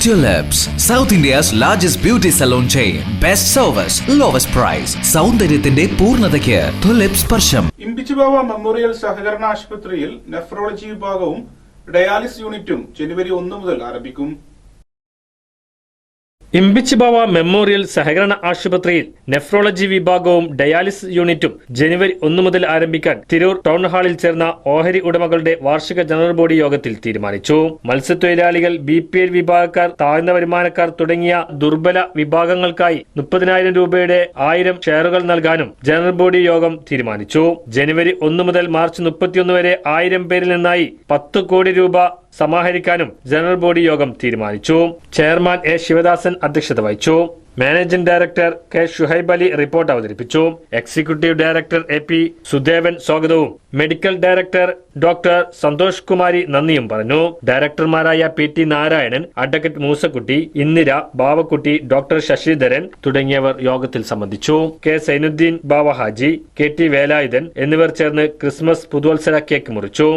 Tulips, South India's largest beauty salon chain. Best service, lowest price. സൗന്ദര്യത്തിന്റെ പൂർണതയ്ക്ക് Tulips സ്പർശം Imbichibava memorial സഹകരണ ആശുപത്രിയിൽ nephrology വിഭാഗവും ഡയാലിസ് യൂണിറ്റും ജനുവരി ഒന്ന് മുതൽ ആരംഭിക്കും ഇമ്പിച്ചിബാവ മെമ്മോറിയൽ സഹകരണ ആശുപത്രിയിൽ നെഫ്രോളജി വിഭാഗവും ഡയാലിസിസ് യൂണിറ്റും ജനുവരി ഒന്ന് മുതൽ ആരംഭിക്കാൻ തിരൂർ ടൗൺ ഹാളിൽ ചേർന്ന ഓഹരി ഉടമകളുടെ വാർഷിക ജനറൽ ബോഡി യോഗത്തിൽ തീരുമാനിച്ചു. മത്സ്യത്തൊഴിലാളികൾ ബി പി എൽ വിഭാഗക്കാർ താഴ്ന്ന വരുമാനക്കാർ തുടങ്ങിയ ദുർബല വിഭാഗങ്ങൾക്കായി മുപ്പതിനായിരം രൂപയുടെ ആയിരം ഷെയറുകൾ നൽകാനും ജനറൽ ബോഡി യോഗം തീരുമാനിച്ചു. ജനുവരി ഒന്ന് മുതൽ മാർച്ച് മുപ്പത്തിയൊന്ന് വരെ ആയിരം പേരിൽ നിന്നായി പത്ത് കോടി രൂപ സമാഹരിക്കാനും ജനറൽ ബോഡി യോഗം തീരുമാനിച്ചു. ചെയർമാൻ എ ശിവദാസൻ അധ്യക്ഷത വഹിച്ചു. Managing director K Shuhaib Ali report അവതരിപ്പിച്ചു. Executive director A P Sudevan സ്വാഗതവും. Medical director doctor Santhosh Kumari നന്ദിയും പറഞ്ഞു. ഡയറക്ടർമാരായ P T Narayanan advocate Moosakutty Indira Bavakutty doctor Sasidharan തുടങ്ങിയവർ യോഗത്തിൽ സംബന്ധിച്ചു. K Sainuddin Bava Haji K T Velayudhan എന്നിവർ ചേർന്ന് Christmas പുതുവത്സര കേക്ക് മുറിച്ചു.